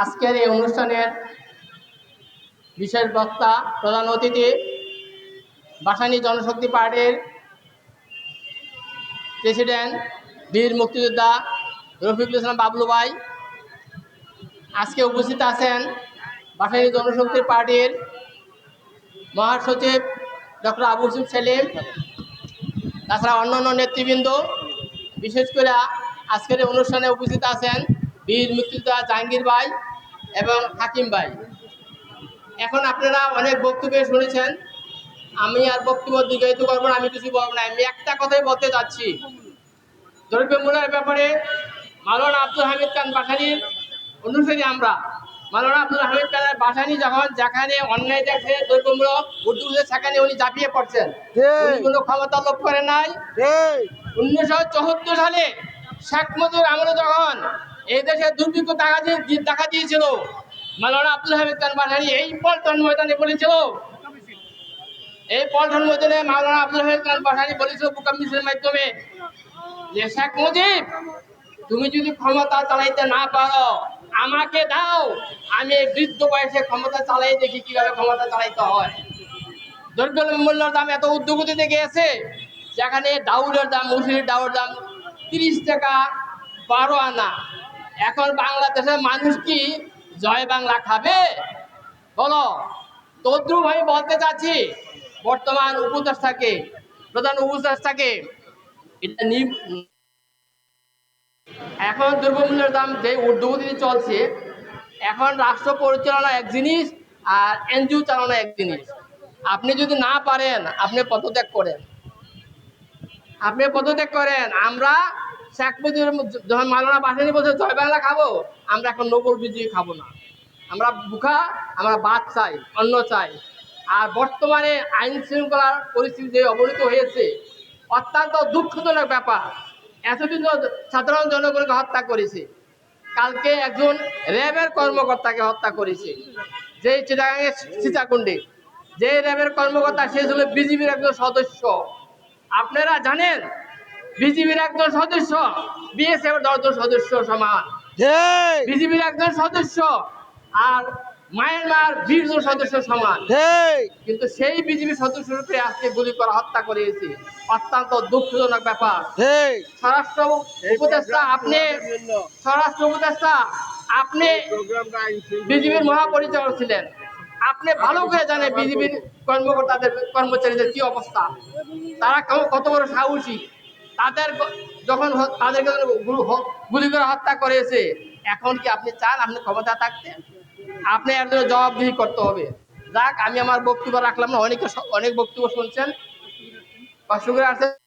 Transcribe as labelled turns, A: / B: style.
A: আজকের এই অনুষ্ঠানের বিশেষ বক্তা প্রধান অতিথি বাসানী জনশক্তি পার্টির প্রেসিডেন্ট, বীর মুক্তিযোদ্ধা রফিকুল ইসলাম বাবলু ভাই। আজকে উপস্থিত আছেন বাসানী জনশক্তি পার্টির মহাসচিব ডক্টর আবু হুসিম সেলিম, তাছাড়া অন্যান্য নেতৃবৃন্দ। বিশেষ করে আজকের অনুষ্ঠানে উপস্থিত আছেন বীর মুক্তিযোদ্ধা জাহাঙ্গীর ভাই এবং হাকিম ভাই। এখন আপনারা অনেক বক্তব্য শুনেছেন। আমি আর বক্তব্য দীর্ঘায়িত করব না আমি কিছু বলব না। আমি একটা কথাই বলতে যাচ্ছি। দ্রব্য মূল্যের ব্যাপারে মাওলানা আব্দুল হামিদ খান বাসানির অনুসারী আমরা। মাওলানা আব্দুল হামিদ খানের বাসানি যখন যেখানে অন্যায় দেখে দ্রব্যমূল্য উর্দু সেখানে উনি ঝাঁপিয়ে পড়ছেন। উনি কোনো ক্ষমতা লোভ করে নাই। উনিশশো চৌহত্তর সালে শেখ মুজিবুর আমলে যখন এই দেশে দুর্ভিক্ষ দেখা দেখা দিয়েছিল। মাওলানা আব্দুল হামিদ খান এই পল্টন ময়দানে বলেছিল। এই পল্টন ময়দানে মাওলানা আব্দুল হামিদ খান বলেছিল বুকাম মিছিলের মাধ্যমে যে শেখ মুজিব, তুমি যদি ক্ষমতা চালাইতে না পারো, আমাকে দাও। আমি এই বৃদ্ধ বয়সে ক্ষমতা চালাই দেখি কীভাবে ক্ষমতা চালাইতে হয়। দ্রব্য মূল্যের দাম এত উদ্যোগতিতে গিয়েছে, যেখানে ডাউলের দাম মুসুরির ডাউলের দাম তিরিশ টাকা বারো আনা। এখন বাংলাদেশের মানুষ কি জয় বাংলা খাবে? বলো। তদ্রুপ আমি বলতে চাচ্ছি, বর্তমান উপদেষ্টাকে, প্রধান উপদেষ্টাকে। এটা এখন দ্রব্যমূল্যের দাম যে ঊর্ধ্বগতিতে চলছে, এখন রাষ্ট্র পরিচালনা এক জিনিস আর এনজিও চালানো এক জিনিস। আপনি যদি না পারেন, আপনি পদত্যাগ করেন। আপনি পদত্যাগ করেন, আমরা শেখ মুজিবুর যখন মালানা বাসানি বলছে জয় বাংলা খাব? আমরা এখন নোবল বিজয়ী খাব না। আমরা বুখা আমরা ভাত চাই, অন্ন চাই। আর বর্তমানে আইন শৃঙ্খলার পরিস্থিতি যে অবনীত হয়েছে, অত্যন্ত দুঃখজনক ব্যাপার। এতদিন সাধারণ জনগণকে হত্যা করেছে। কালকে একজন র্যাবের কর্মকর্তাকে হত্যা করেছে যে চিটাগাঙের সীতাকুণ্ডে। যে র্যাবের কর্মকর্তা, সে ছিল বিজিবির একজন সদস্য। আপনারা জানেন বিজিবির একজন সদস্য বিএসএফ দশজন সদস্য সমান। বিজিবির একজন সদস্য আর মায়ানমার বিশ জন সদস্য সমান। কিন্তু সেই বিজেপি সদস্যরূপে আজকে গুলি করা হত্যা করেছে। অত্যন্ত দুঃখজনক ব্যাপার। স্বরাষ্ট্র উপদেষ্টা আপনি স্বরাষ্ট্র উপদেষ্টা আপনি বিজেপির মহাপরিচালক ছিলেন। আপনি ভালো করে জানেন বিজেপির কর্মকর্তাদের কর্মচারীদের কি অবস্থা। তারা কত বড় সাহসী। তাদের যখন তাদেরকে গুলি- করে হত্যা করেছে, এখন কি আপনি চান আপনি ক্ষমতা থাকতেন আপনি এর জন্য জবাবদিহি করতে হবে। যাক, আমি আমার বক্তব্য রাখলাম না, অনেকে অনেক বক্তব্য শুনছেন। বা আসছেন